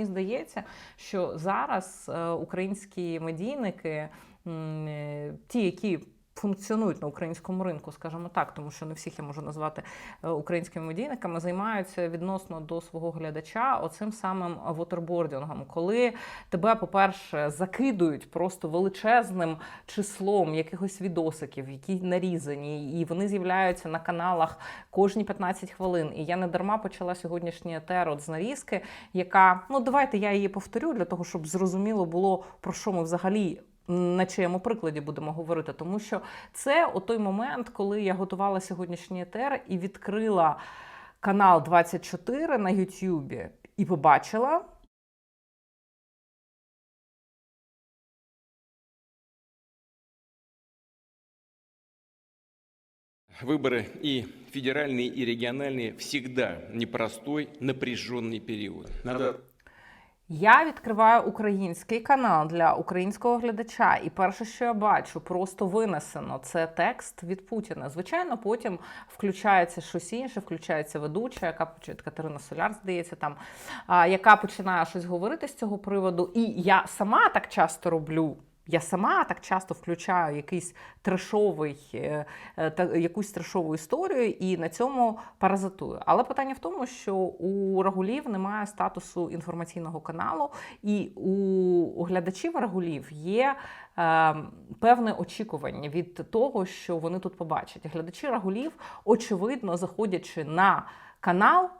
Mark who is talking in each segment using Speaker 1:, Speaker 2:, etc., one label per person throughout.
Speaker 1: мені здається, що зараз е, українські медійники, е, ті, які функціонують на українському ринку, скажімо так, тому що не всіх я можу назвати е, українськими медійниками, займаються відносно до свого глядача оцим самим вотербордингом, коли тебе, по-перше, закидують просто величезним числом якихось відосиків, які нарізані, і вони з'являються на каналах кожні 15 хвилин. І я не дарма почала сьогоднішній етер от з нарізки, яка ну давайте я її повторю для того, щоб зрозуміло було про що ми взагалі На чиєму прикладі будемо говорити, тому що це о той момент, коли я готувала сьогоднішній етер і відкрила канал 24 на Ютюбі і побачила.
Speaker 2: Выборы и федеральные, и региональные всегда непростой, напряженный период. Надо
Speaker 1: я відкриваю український канал для українського глядача, і перше, що я бачу, просто винесено це текст від Путіна. Звичайно, потім включається щось інше, включається ведуча, яка Катерина Соляр, здається, там яка починає щось говорити з цього приводу. І я сама так часто роблю. Я сама так часто включаю якийсь трешовий, е, е, якусь трешову історію і на цьому паразитую. Але питання в тому, що у Рагулів немає статусу інформаційного каналу, і у глядачів Рагулів є е, певне очікування від того, що вони тут побачать. Глядачі Рагулів, очевидно, заходячи на канал.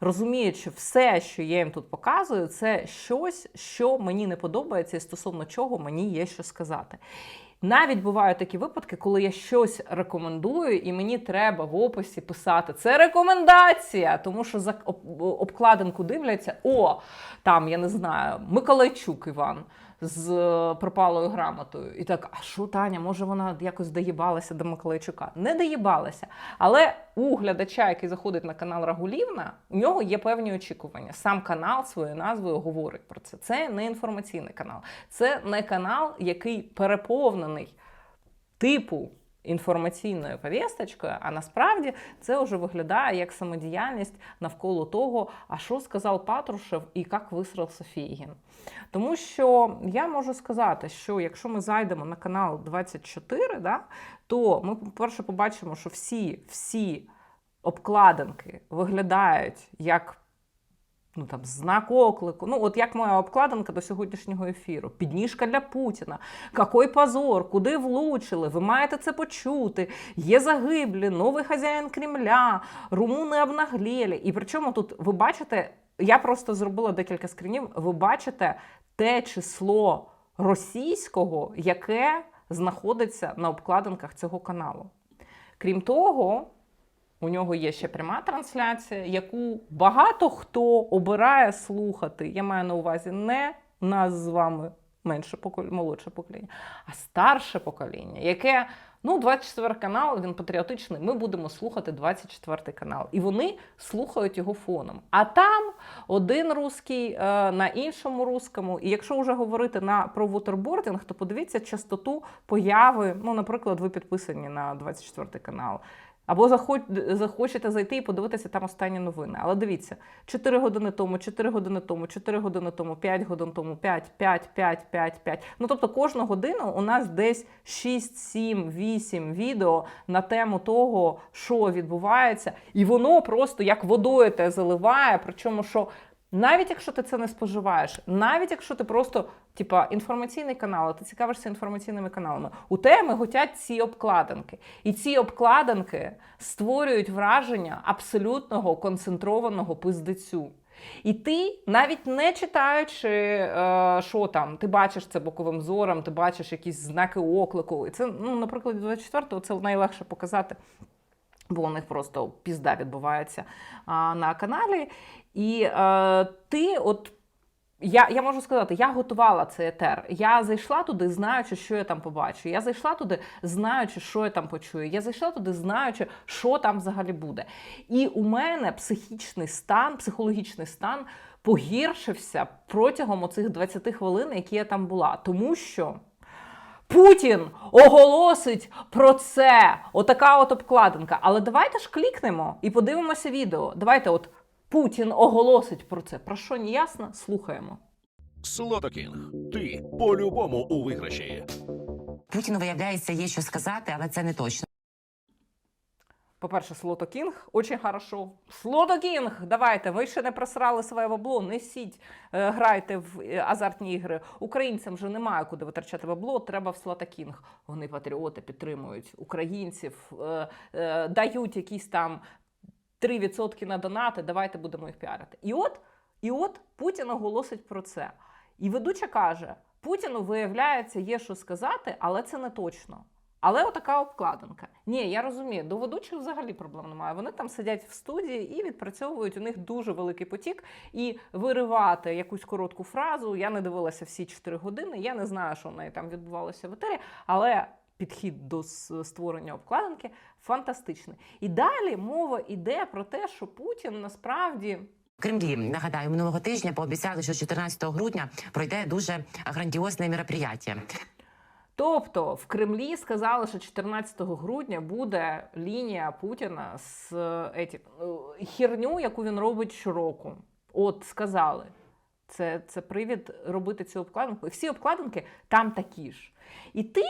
Speaker 1: Розуміючи все, що я їм тут показую, це щось, що мені не подобається, і стосовно чого мені є що сказати. Навіть бувають такі випадки, коли я щось рекомендую, і мені треба в описі писати це рекомендація, тому що за обкладинку дивляться: о, там я не знаю, Миколайчук Іван з е, пропалою грамотою. І так, а що Таня, може вона якось доїбалася до Миколайчука? Не доїбалася. Але у глядача, який заходить на канал Рагулівна, у нього є певні очікування. Сам канал своєю назвою говорить про це. Це не інформаційний канал, це не канал, який переповнений типу інформаційною повісточкою, а насправді це вже виглядає як самодіяльність навколо того, а що сказав Патрушев і як висрався Фігін. Тому що я можу сказати, що якщо ми зайдемо на канал 24, да, то ми, по-перше, побачимо, що всі, всі обкладинки виглядають як ну там знак оклику. Ну, от як моя обкладинка до сьогоднішнього ефіру. Підніжка для Путіна. Какой позор, куди влучили? Ви маєте це почути. Є загиблі, новий хазяїн Кремля, румуни обнаглєлі. І причому тут ви бачите, я просто зробила декілька скрінів. Ви бачите те число російського, яке знаходиться на обкладинках цього каналу. Крім того, у нього є ще пряма трансляція, яку багато хто обирає слухати. Я маю на увазі не нас з вами менше покоління, молодше покоління, а старше покоління, яке. Ну, 24 канал, він патріотичний. Ми будемо слухати 24 канал. І вони слухають його фоном. А там один русський е, на іншому русскому. І якщо вже говорити на про вотербординг, то подивіться частоту появи. Ну, наприклад, ви підписані на 24 канал. Або захоч, захочете зайти і подивитися там останні новини. Але дивіться, 4 години тому, 4 години тому, 4 години тому, 5 годин тому, 5, 5, 5, 5, 5. Ну тобто кожну годину у нас десь 6, 7, 8 відео на тему того, що відбувається, і воно просто як водою те заливає. Причому що. Навіть якщо ти це не споживаєш, навіть якщо ти просто типа інформаційний канал, ти цікавишся інформаційними каналами, у тебе готять ці обкладинки. І ці обкладинки створюють враження абсолютного концентрованого пиздецю. І ти, навіть не читаючи, е, що там, ти бачиш це боковим зором, ти бачиш якісь знаки оклику. І це, ну, наприклад, 24-го це найлегше показати бо у них просто пізда відбувається а, на каналі. І е, ти, от я, я можу сказати, я готувала цей етер. Я зайшла туди, знаючи, що я там побачу. Я зайшла туди, знаючи, що я там почую. Я зайшла туди, знаючи, що там взагалі буде. І у мене психічний стан, психологічний стан погіршився протягом оцих 20 хвилин, які я там була. Тому що. Путін оголосить про це. Отака от обкладинка. Але давайте ж клікнемо і подивимося відео. Давайте, от Путін оголосить про це. Про що не ясно? Слухаємо.
Speaker 3: Слотокінг. Ти по-любому у виграші.
Speaker 4: Путіну виявляється, є що сказати, але це не точно.
Speaker 1: По-перше, Слото Кінг, очень хорошо. Слото Кінг, давайте, ви ще не просрали своє бабло, несіть, е, грайте в е, азартні ігри. Українцям вже немає куди витрачати бабло, треба в Слото Кінг. Вони патріоти підтримують українців, е, дають якісь там 3% на донати, давайте будемо їх піарити. І от, і от Путін оголосить про це. І ведуча каже: Путіну, виявляється, є що сказати, але це не точно. Але отака обкладинка. Ні, я розумію, до ведучих взагалі проблем немає. Вони там сидять в студії і відпрацьовують у них дуже великий потік. І виривати якусь коротку фразу. Я не дивилася всі 4 години. Я не знаю, що в неї там відбувалося в етері, але підхід до створення обкладинки фантастичний. І далі мова йде про те, що Путін насправді.
Speaker 4: Кремлі нагадаю, минулого тижня пообіцяли, що 14 грудня пройде дуже грандіозне мероприятие.
Speaker 1: Тобто в Кремлі сказали, що 14 грудня буде лінія Путіна з еті, е, херню, яку він робить щороку. От сказали. Це, це привід робити цю обкладинку. І всі обкладинки там такі ж. І ти,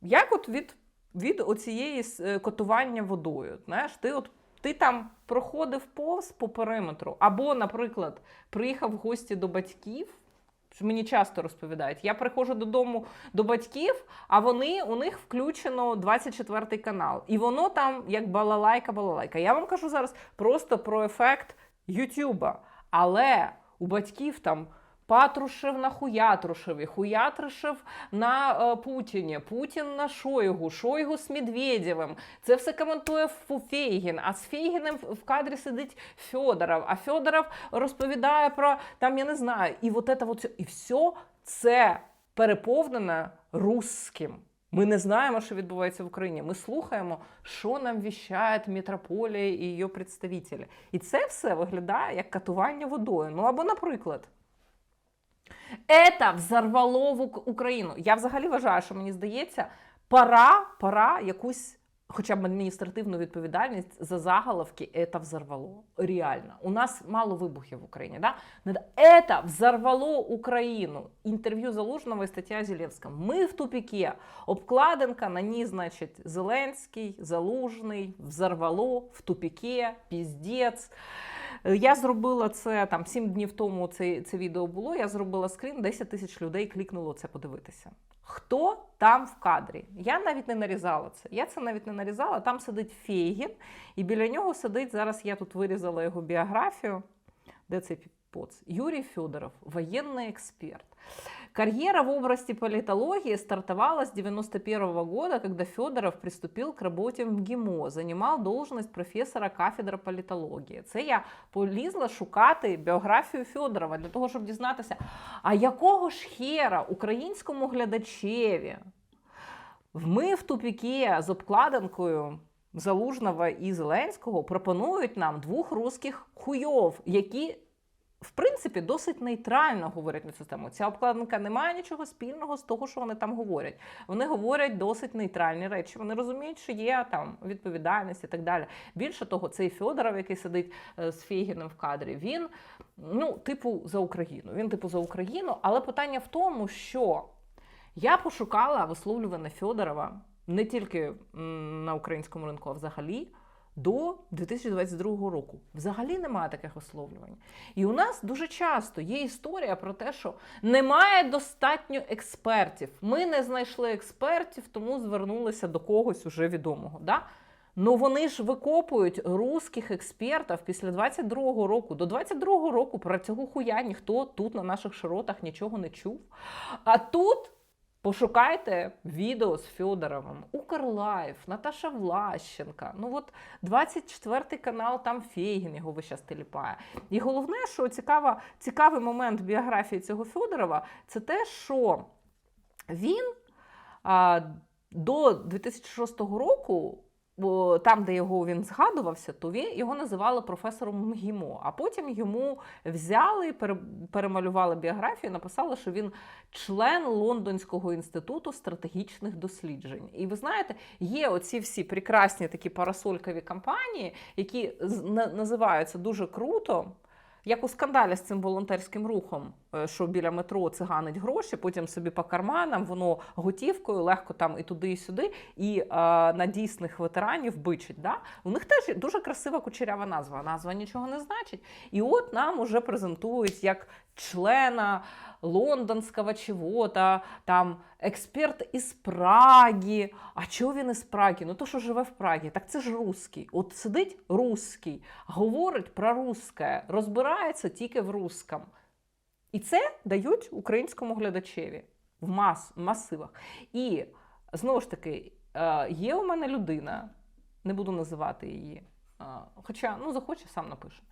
Speaker 1: як от від, від оцієї е, котування водою, знаєш, ти от ти там проходив повз по периметру, або, наприклад, приїхав в гості до батьків. Мені часто розповідають. Я приходжу додому до батьків, а вони у них включено 24 канал. І воно там як балалайка-балалайка. Я вам кажу зараз просто про ефект Ютуба. Але у батьків там Патрушев на Хуятрушеві, Хуятрушев на е, Путіні, Путін на Шойгу, Шойгу з Медведєвим. Це все коментує Фейгін. А з Фейгіним в кадрі сидить Федоров. А Федоров розповідає про там, я не знаю, і от це, от, і все це переповнене русським. Ми не знаємо, що відбувається в Україні. Ми слухаємо, що нам віщає метрополія і її представителі. І це все виглядає як катування водою. Ну або, наприклад, Это взорвало в Ук- Україну. Я взагалі вважаю, що мені здається, пора, пора якусь. Хоча б адміністративну відповідальність за заголовки «Это взорвало». Реально. У нас мало вибухів в Україні. Да? Надо «Это взорвало Україну». Інтерв'ю Залужного і стаття Зеленського. Ми в тупіке. Обкладинка на ній, значить, Зеленський, Залужний, взорвало, в тупіке, піздець. Е, Я зробила це там 7 днів тому. Це, це відео було. Я зробила скрін, 10 тисяч людей клікнуло це подивитися. Хто там в кадрі? Я навіть не нарізала це. Я це навіть не нарізала. Там сидить Фейгін, і біля нього сидить зараз. Я тут вирізала його біографію. Де цей поц? Юрий Федоров, военный эксперт. Карьера в области политологии стартовала с 91 года, когда Федоров приступил к работе в МГИМО, занимал должность професора кафедри політології. Це я полізла шукати біографію Федорова для того, щоб дізнатися, а якого ж хера українському глядачеві ми в тупіки з обкладинкою Залужного і Зеленського пропонують нам двох русських хуйов, які в принципі, досить нейтрально говорять на цю тему. Ця обкладинка не має нічого спільного з того, що вони там говорять. Вони говорять досить нейтральні речі. Вони розуміють, що є там відповідальність і так далі. Більше того, цей Федоров, який сидить е, з Фейгіним в кадрі, він ну, типу, за Україну. Він типу за Україну, але питання в тому, що я пошукала висловлювання Федорова не тільки на українському ринку, а взагалі. До 2022 року взагалі немає таких висловлювань. І у нас дуже часто є історія про те, що немає достатньо експертів. Ми не знайшли експертів, тому звернулися до когось уже відомого. Да? Ну вони ж викопують русських експертів після 22-го року. До 22-го року про цього хуя ніхто тут на наших широтах нічого не чув. А тут Пошукайте відео з Федоровим, Укрлайф, Наташа Влащенка. Ну от 24 канал, там Фейгін його весь час теліпає. І головне, що цікава, цікавий момент біографії цього Федорова, це те, що він а, до 2006 року там, де його він згадувався, то він його називали професором МГІМО. А потім йому взяли, пере- перемалювали біографію, написали, що він член Лондонського інституту стратегічних досліджень. І ви знаєте, є оці всі прекрасні такі парасолькові кампанії, які називаються дуже круто. Як у скандалі з цим волонтерським рухом, е, що біля метро циганить гроші, потім собі по карманам, воно готівкою, легко там і туди, і сюди, і е, на дійсних ветеранів бичить. Да? У них теж дуже красива кучерява назва. Назва нічого не значить. І от нам уже презентують як члена лондонського чого-то, там експерт із Праги. А чого він із Праги? Ну то, що живе в Прагі, так це ж русський. От сидить русський, говорить про русське, розбирається тільки в русском. І це дають українському глядачеві в мас, масивах. І знову ж таки, е, є у мене людина, не буду називати її, е, хоча ну, захоче, сам напише,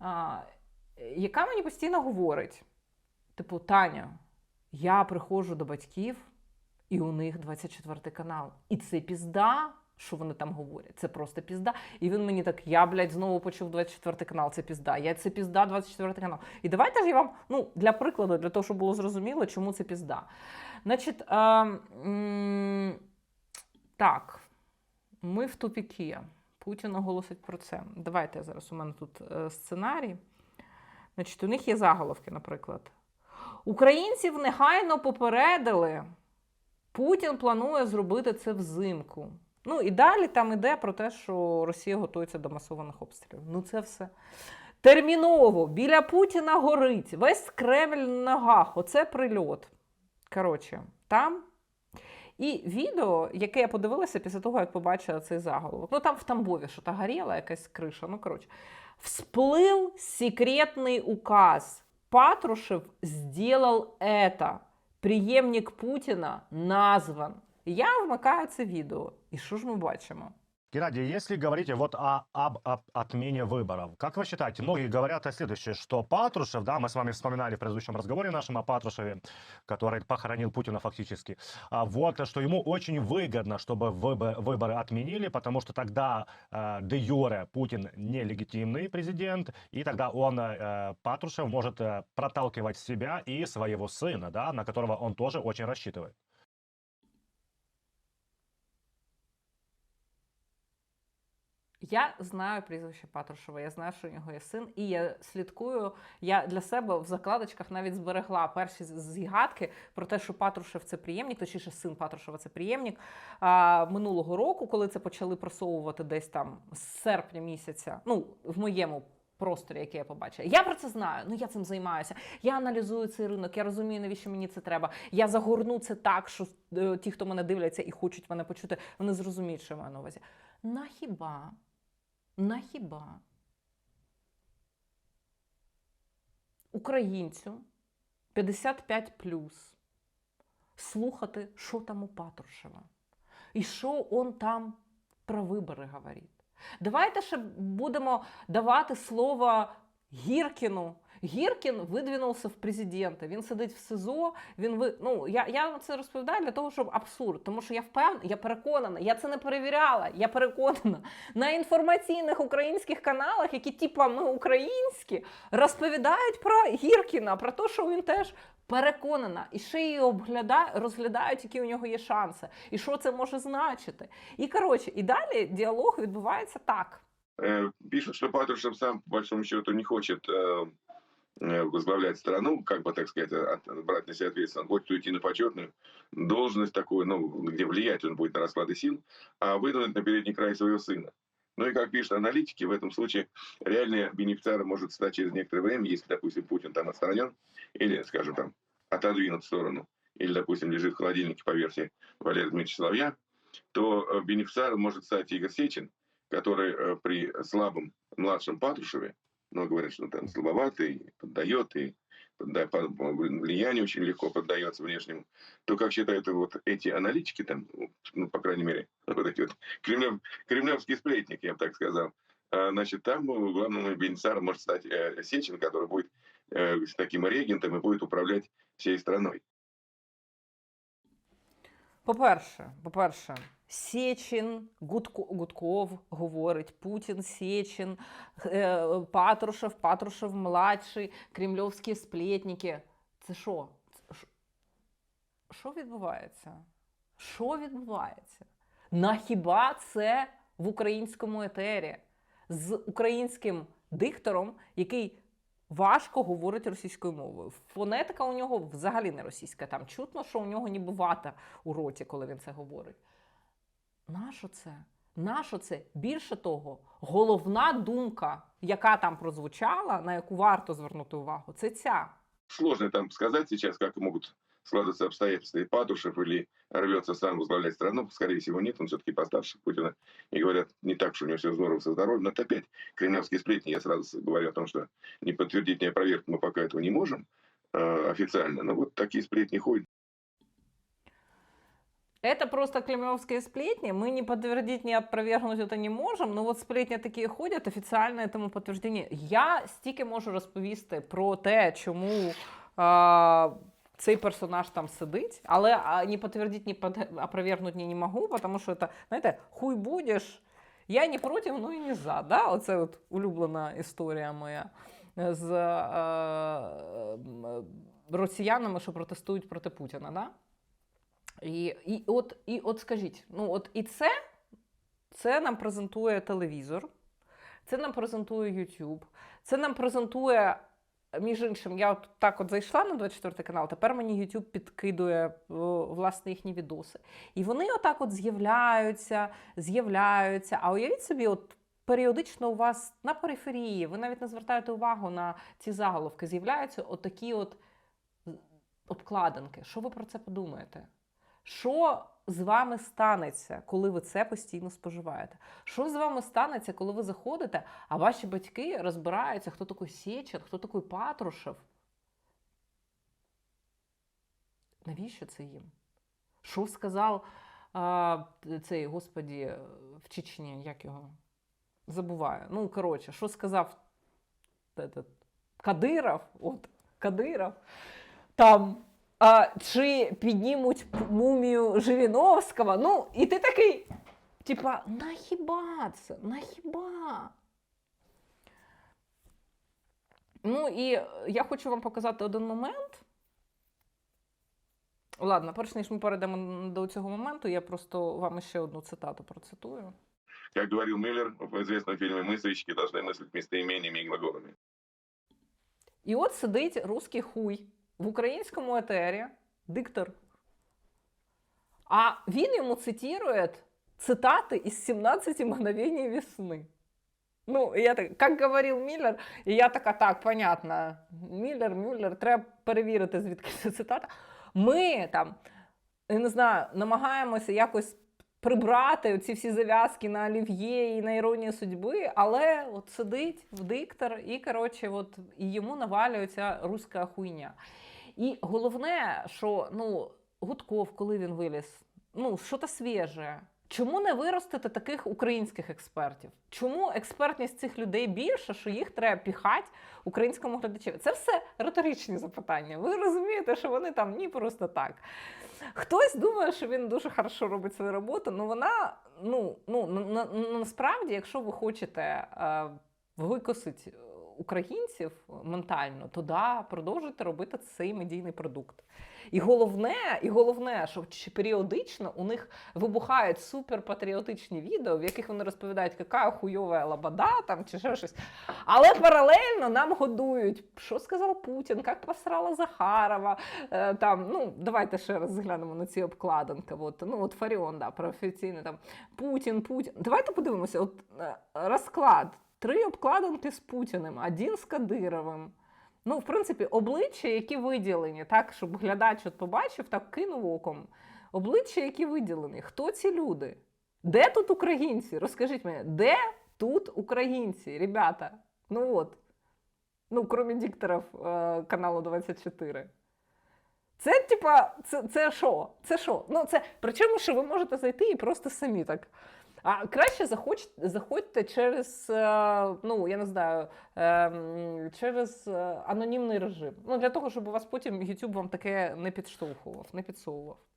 Speaker 1: е, яка мені постійно говорить: типу, Таня, я приходжу до батьків, і у них 24 канал. І це пізда, що вони там говорять. Це просто пізда. І він мені так, я, блядь, знову почув 24 канал, це пізда. Я це пізда, 24 канал. І давайте ж я вам, ну, для прикладу, для того, щоб було зрозуміло, чому це пізда. Значить, е, м, так, ми в тупікі. Путін оголосить про це. Давайте зараз у мене тут е, сценарій. Значить, у них є заголовки, наприклад. Українців негайно попередили. Путін планує зробити це взимку. Ну і далі там іде про те, що Росія готується до масованих обстрілів. Ну це все. Терміново біля Путіна горить, весь Кремль на ногах. Оце прильот. Коротше, там. І відео, яке я подивилася після того, як побачила цей заголовок. Ну там в Тамбові що та горіла якась криша. Ну, коротше, всплыл секретный указ. Патрушев сделал это. Приємник Путіна назван. Я вмикаю це відео. І що ж ми бачимо?
Speaker 5: Геннадий, если говорить вот о, об, об отмене выборов, как вы считаете, многие говорят о следующем, что Патрушев, да, мы с вами вспоминали в предыдущем разговоре нашем о Патрушеве, который похоронил Путина фактически, а вот, что ему очень выгодно, чтобы выбо- выборы отменили, потому что тогда э, де юре Путин нелегитимный президент, и тогда он, э, Патрушев, может э, проталкивать себя и своего сына, да, на которого он тоже очень рассчитывает.
Speaker 1: Я знаю прізвище Патрушева, я знаю, що у нього є син, і я слідкую. Я для себе в закладочках навіть зберегла перші згадки про те, що Патрушев це приємник, точніше, син Патрушева це приємник. А, минулого року, коли це почали просовувати десь там з серпня місяця, ну в моєму. Просторі, який я побачила. Я про це знаю. Ну я цим займаюся. Я аналізую цей ринок, я розумію, навіщо мені це треба. Я загорну це так, що е, ті, хто мене дивляться і хочуть мене почути, вони зрозуміють, що я маю на увазі. На хіба на хіба українцю 55 слухати, що там у Патрушева, і що он там про вибори говорить. Давайте ще будемо давати слово Гіркіну. Гіркін видвинувся в президенти. Він сидить в СИЗО. Він ви... ну, я, я вам це розповідаю для того, щоб абсурд. Тому що я впевнена, я переконана, я це не перевіряла. Я переконана на інформаційних українських каналах, які типа ми українські, розповідають про Гіркіна, про те, що він теж переконана, і ще й обгляда... розглядають, які у нього є шанси, і що це може значити. І коротше, і далі діалог відбувається так.
Speaker 6: Э, Пишут, что Патрушев сам, по большому счету, не хочет э, э, возглавлять страну, как бы, так сказать, брать на себя ответственность. Он хочет уйти на почетную должность такую, ну, где влиять он будет на расклады сил, а выдвинуть на передний край своего сына. Ну и как пишут аналитики, в этом случае реальный бенефициаром может стать через некоторое время, если, допустим, Путин там отстранен, или, скажем, там, отодвинут в сторону, или, допустим, лежит в холодильнике по версии Валерия Дмитриевича Соловья, то э, бенефициаром может стать Игорь Сечин, который э, при слабом младшем Патрушеве, но говорят, что там слабоватый, поддает и подда- по по влиянию очень легко поддается внешнему, то, как считают вот эти аналитики, там, ну, по крайней мере, вот эти вот кремлев, кремлевские сплетники, я бы так сказал, а, значит, там главным бенефициаром может стать э, Сечин, который будет э, таким регентом и будет управлять всей страной.
Speaker 1: По-перше, по-перше, Сечин, Гудко, Гудков говорить, Путін, Сечин, е, Патрушев, Патрушев младший, кремльовські сплетники. Це що? Що відбувається? Що відбувається? На хіба це в українському етері з українським диктором, який важко говорить російською мовою. Фонетика у нього взагалі не російська. Там чутно, що у нього ніби вата у роті, коли він це говорить. Нащо це? Нащо це? Більше того, головна думка, яка там прозвучала, на яку варто звернути увагу, це ця.
Speaker 6: Сложно там сказать сейчас, как могут складываться обстоятельства. И Патрушев или рвется сам возглавлять страну, скорее всего, нет. Он все-таки постарше Путина. И говорят, не так, что у него все здорово со здоровьем. Но это опять кремлевские сплетни. Я сразу говорю о том, что не подтвердить, не опровергнуть мы пока этого не можем э, официально. Но вот такие сплетни ходят.
Speaker 1: Это просто кремлевские сплетни. Мы не подтвердить, не опровергнуть это не можем. Но вот сплетні такі ходять, офіційне тому підтвердження. Я стільки можу розповісти про те, чому а, цей персонаж там сидить, але а, не підтвердити, не под... опровергнути не, не можу, тому що це, знаєте, хуй будеш. Я не проти, ну і не за. Да? Оце от улюблена історія моя з е, е, росіянами, що протестують проти Путіна. Да? І, і, от, і от скажіть, ну от і це, це нам презентує телевізор, це нам презентує YouTube, це нам презентує, між іншим, я от так от зайшла на 24 канал, тепер мені YouTube підкидує власне їхні відоси. І вони отак от з'являються, з'являються. А уявіть собі, от періодично у вас на периферії, ви навіть не звертаєте увагу на ці заголовки, з'являються отакі от обкладинки. Що ви про це подумаєте? Що з вами станеться, коли ви це постійно споживаєте? Що з вами станеться, коли ви заходите, а ваші батьки розбираються, хто такий Сєчин, хто такий Патрушев? Навіщо це їм? Що сказав а, цей, господі, в Чечні, як його? Забуваю. Ну, коротше, що сказав Кадиров? От, Кадиров. Там а, чи піднімуть п- мумію Жириновського. Ну, і ти такий, типа, нахіба це? Нахіба? Ну і я хочу вам показати один момент. Ладно, перш ніж ми перейдемо до цього моменту, я просто вам ще одну цитату процитую.
Speaker 6: Как говорил Мюллер в известном фильме «Мыслительщики должны мыслить местоимениями и глаголами».
Speaker 1: І от сидить русський хуй в українському етері, диктор. А він йому цитує цитати із 17 мгновений весни. Ну, я так, як говорив Міллер, і я така, так, понятно. Міллер, Мюллер, треба перевірити, звідки ця цитата. Ми там, я не знаю, намагаємося якось прибрати ці всі зав'язки на олів'є і на іронію судьби, але от сидить в диктор і, коротше, от, і йому навалюється руська хуйня. І головне, що ну, Гудков, коли він виліз, ну, що-то свіже. Чому не виростити таких українських експертів? Чому експертність цих людей більша, що їх треба піхати українському глядачеві? Це все риторичні запитання. Ви розумієте, що вони там ні просто так. Хтось думає, що він дуже хорошо робить свою роботу, але вона, ну, ну на, на, на- насправді, якщо ви хочете е, викосити українців ментально, то да, продовжуйте робити цей медійний продукт. І головне, і головне, що періодично у них вибухають суперпатріотичні відео, в яких вони розповідають, яка хуйова лабада там чи ще щось. Але паралельно нам годують, що сказав Путін, як посрала Захарова. Е, там, ну, давайте ще раз зглянемо на ці обкладинки. От, ну, от Фаріон, да, про офіційний там Путін, Путін. Давайте подивимося, от е, розклад. Три обкладинки з Путіним, один з Кадировим. Ну, в принципі, обличчя, які виділені, так, щоб глядач от побачив, так кинув оком. Обличчя, які виділені. Хто ці люди? Де тут українці? Розкажіть мені, де тут українці, ребята? Ну от. Ну, крім дикторів е, каналу 24. Це, типа, це, що? Це що? Ну, це, причому, що ви можете зайти і просто самі так. А краще заходь, заходьте через, е, ну, я не знаю, е, через е, анонімний режим. Ну, для того, щоб у вас потім YouTube вам таке не підштовхував, не підсовував.